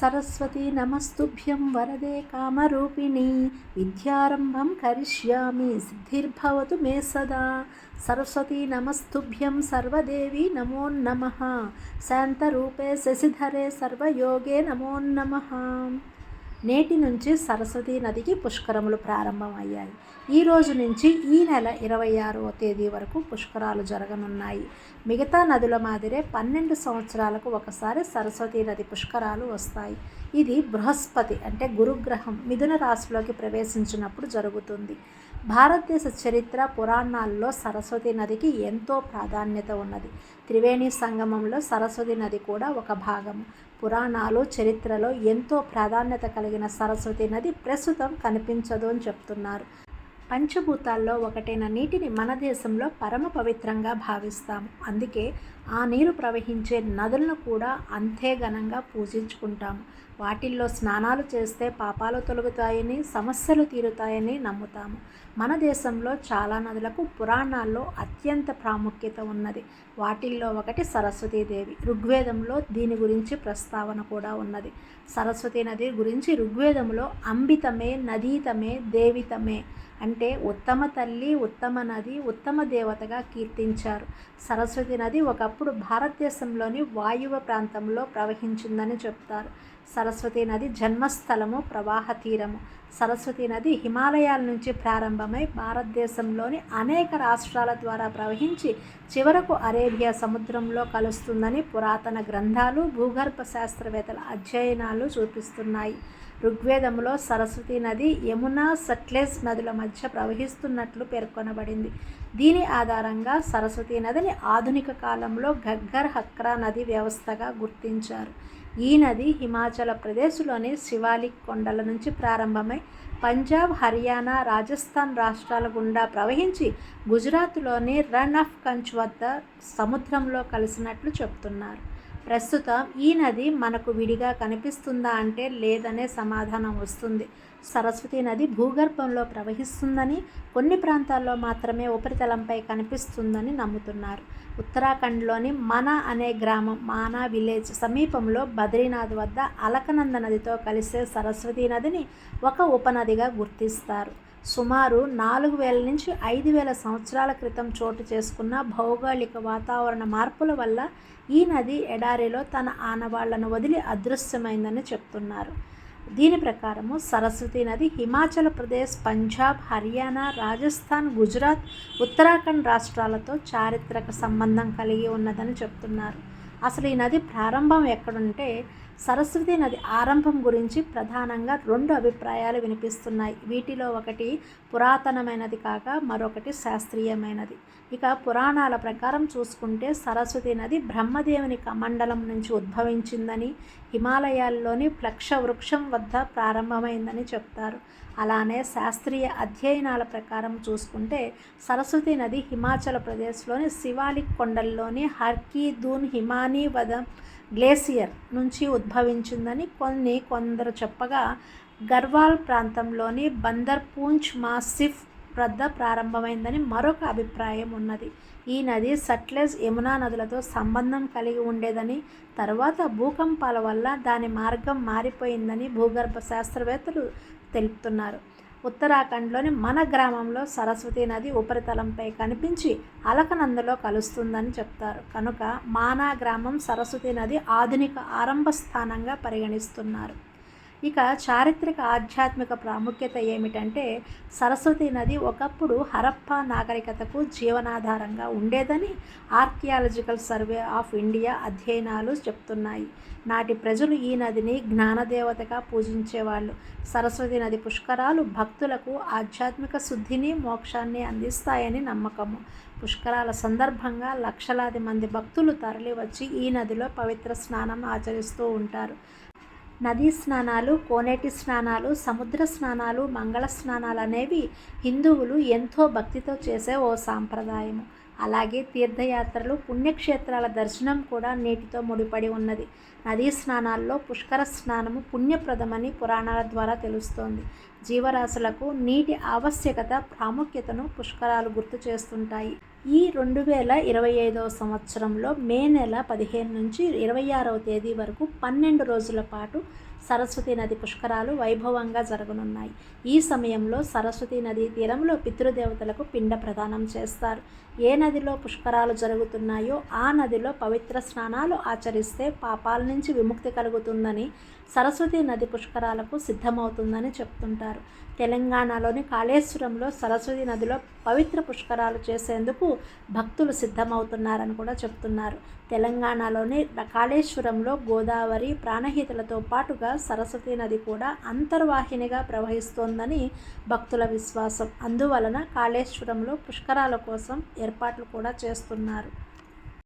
సరస్వతి నమస్తుభ్యం వరదే కామరూపిణి. విద్యారంభం కరిష్యామి సిద్ధిర్భవతు మే సదా. సరస్వతి నమస్తుభ్యం సర్వదేవి నమోన్నమ శాంతరూపే శశిధరే సర్వయోగే నమోన్నమ నేటి నుంచి సరస్వతి నదికి పుష్కరములు ప్రారంభమయ్యాయి. ఈ రోజు నుంచి ఈ నెల ఇరవై ఆరవ తేదీ వరకు పుష్కరాలు జరగనున్నాయి. మిగతా నదుల మాదిరే పన్నెండు సంవత్సరాలకు ఒకసారి సరస్వతి నది పుష్కరాలు వస్తాయి. ఇది బృహస్పతి అంటే గురుగ్రహం మిథున రాశిలోకి ప్రవేశించినప్పుడు జరుగుతుంది. భారతదేశ చరిత్ర పురాణాల్లో సరస్వతి నదికి ఎంతో ప్రాధాన్యత ఉన్నది. త్రివేణి సంగమంలో సరస్వతి నది కూడా ఒక భాగం పురాణాలు చరిత్రలో ఎంతో ప్రాధాన్యత కలిగిన సరస్వతి నది ప్రస్తుతం కనిపించదు అని చెప్తున్నారు. పంచభూతాల్లో ఒకటైన నీటిని మన దేశంలో పరమ పవిత్రంగా భావిస్తాము అందుకే ఆ నీరు ప్రవహించే నదులను కూడా అంతే ఘనంగా పూజించుకుంటాము. వాటిల్లో స్నానాలు చేస్తే పాపాలు తొలగుతాయని సమస్యలు తీరుతాయని నమ్ముతాము. మన దేశంలో చాలా నదులకు పురాణాల్లో అత్యంత ప్రాముఖ్యత ఉన్నది. వాటిల్లో ఒకటి సరస్వతీదేవి ఋగ్వేదంలో దీని గురించి ప్రస్తావన కూడా ఉన్నది. సరస్వతీ నది గురించి ఋగ్వేదంలో అంబితమే నదీతమే దేవితమే అంటే ఉత్తమ తల్లి ఉత్తమ నది ఉత్తమ దేవతగా కీర్తించారు. సరస్వతి నది ఒకప్పుడు భారతదేశంలోని వాయువ ప్రాంతంలో ప్రవహించిందని చెప్తారు. సరస్వతి నది జన్మస్థలము ప్రవాహ తీరము. సరస్వతి నది హిమాలయాల నుంచి ప్రారంభమై భారతదేశంలోని అనేక రాష్ట్రాల ద్వారా ప్రవహించి చివరకు అరేబియా సముద్రంలో కలుస్తుందని పురాతన గ్రంథాలు భూగర్భ శాస్త్రవేత్తల అధ్యయనాలు చూపిస్తున్నాయి. ఋగ్వేదంలో సరస్వతి నది యమునా సట్లెజ్ నదుల మధ్య ప్రవహిస్తున్నట్లు పేర్కొనబడింది. దీని ఆధారంగా సరస్వతి నదిని ఆధునిక కాలంలో గగ్గర్ హక్రా నది వ్యవస్థగా గుర్తించారు. ఈ నది హిమాచల ప్రదేశ్లోని శివాలిక్ కొండల నుంచి ప్రారంభమై పంజాబ్ హర్యానా రాజస్థాన్ రాష్ట్రాల గుండా ప్రవహించి గుజరాత్లోని రన్ ఆఫ్ కంచ్ వద్ద సముద్రంలో కలిసినట్లు చెప్తున్నారు. ప్రస్తుతం ఈ నది మనకు విడిగా కనిపిస్తుందా అంటే లేదనే సమాధానం వస్తుంది. సరస్వతి నది భూగర్భంలో ప్రవహిస్తుందని కొన్ని ప్రాంతాల్లో మాత్రమే ఉపరితలంపై కనిపిస్తుందని నమ్ముతున్నారు. ఉత్తరాఖండ్లోని మన అనే గ్రామం మానా విలేజ్ సమీపంలో బద్రీనాథ్ వద్ద అలకనంద నదితో కలిసే సరస్వతి నదిని ఒక ఉపనదిగా గుర్తిస్తారు. సుమారు నాలుగు వేల నుంచి ఐదు వేల సంవత్సరాల క్రితం చోటు చేసుకున్న భౌగోళిక వాతావరణ మార్పుల వల్ల ఈ నది ఎడారిలో తన ఆనవాళ్ళను వదిలి అదృశ్యమైందని చెప్తున్నారు. దీని ప్రకారము సరస్వతి నది హిమాచల్ ప్రదేశ్ పంజాబ్ హర్యానా రాజస్థాన్ గుజరాత్ ఉత్తరాఖండ్ రాష్ట్రాలతో చారిత్రక సంబంధం కలిగి ఉన్నదని చెప్తున్నారు. అసలు ఈ నది ప్రారంభం ఎక్కడుంటే సరస్వతి నది ఆరంభం గురించి ప్రధానంగా రెండు అభిప్రాయాలు వినిపిస్తున్నాయి. వీటిలో ఒకటి పురాతనమైనది కాక మరొకటి శాస్త్రీయమైనది. ఇక పురాణాల ప్రకారం చూసుకుంటే సరస్వతి నది బ్రహ్మదేవుని కమండలం నుంచి ఉద్భవించిందని హిమాలయాల్లోని ప్లక్ష వృక్షం వద్ద ప్రారంభమైందని చెప్తారు. అలానే శాస్త్రీయ అధ్యయనాల ప్రకారం చూసుకుంటే సరస్వతి నది హిమాచల్ ప్రదేశ్లోని శివాలిక్ కొండల్లోని హర్కీ దూన్ హిమానీ వద గ్లేసియర్ నుంచి ఉద్భవించిందని కొన్ని కొందరు చెప్పగా గర్వాల్ ప్రాంతంలోని బందర్ పూంచ్ మాసిఫ్ వద్ద ప్రారంభమైందని మరొక అభిప్రాయం ఉన్నది. ఈ నది సట్లెజ్ యమునా నదులతో సంబంధం కలిగి ఉండేదని తర్వాత భూకంపాల వల్ల దాని మార్గం మారిపోయిందని భూగర్భ శాస్త్రవేత్తలు తెలుపుతున్నారు. ఉత్తరాఖండ్లోని మన గ్రామంలో సరస్వతి నది ఉపరితలంపై కనిపించి అలకనందలో కలుస్తుందని చెప్తారు. కనుక మానా గ్రామం సరస్వతి నది ఆధునిక ఆరంభ స్థానంగా పరిగణిస్తున్నారు. ఇక చారిత్రక ఆధ్యాత్మిక ప్రాముఖ్యత ఏమిటంటే సరస్వతి నది ఒకప్పుడు హరప్ప నాగరికతకు జీవనాధారంగా ఉండేదని ఆర్కియాలజికల్ సర్వే ఆఫ్ ఇండియా అధ్యయనాలు చెప్తున్నాయి. నాటి ప్రజలు ఈ నదిని జ్ఞానదేవతగా పూజించేవాళ్ళు. సరస్వతి నది పుష్కరాలు భక్తులకు ఆధ్యాత్మిక శుద్ధిని మోక్షాన్ని అందిస్తాయని నమ్మకము. పుష్కరాల సందర్భంగా లక్షలాది మంది భక్తులు తరలివచ్చి ఈ నదిలో పవిత్ర స్నానం ఆచరిస్తూ ఉంటారు. నదీ స్నానాలు కోనేటి స్నానాలు సముద్ర స్నానాలు మంగళ స్నానాలు అనేవి హిందువులు ఎంతో భక్తితో చేసే ఓ సాంప్రదాయము. అలాగే తీర్థయాత్రలు పుణ్యక్షేత్రాల దర్శనం కూడా నీటితో ముడిపడి ఉన్నది. నదీ స్నానాల్లో పుష్కర స్నానము పుణ్యప్రదమని పురాణాల ద్వారా తెలుస్తోంది. జీవరాశులకు నీటి ఆవశ్యకత ప్రాముఖ్యతను పుష్కరాలు గుర్తు చేస్తుంటాయి. ఈ రెండు వేల ఇరవై ఐదవ సంవత్సరంలో మే నెల పదిహేను నుంచి ఇరవై ఆరవ తేదీ వరకు పన్నెండు రోజుల పాటు సరస్వతి నది పుష్కరాలు వైభవంగా జరగనున్నాయి. ఈ సమయంలో సరస్వతి నదీ తీరంలో పితృదేవతలకు పిండ ప్రదానం చేస్తారు. ఏ నదిలో పుష్కరాలు జరుగుతున్నాయో ఆ నదిలో పవిత్ర స్నానాలు ఆచరిస్తే పాపాల నుంచి విముక్తి కలుగుతుందని సరస్వతి నది పుష్కరాలకు సిద్ధమవుతుందని చెప్తుంటారు. తెలంగాణలోని కాళేశ్వరంలో సరస్వతి నదిలో పవిత్ర పుష్కరాలు చేసేందుకు భక్తులు సిద్ధమవుతున్నారని కూడా చెప్తున్నారు. తెలంగాణలోని కాళేశ్వరంలో గోదావరి ప్రాణహితలతో పాటుగా సరస్వతి నది కూడా అంతర్వాహినిగా ప్రవహిస్తోందని భక్తుల విశ్వాసం. అందువలన కాళేశ్వరంలో పుష్కరాల కోసం ఏర్పాట్లు కూడా చేస్తున్నారు.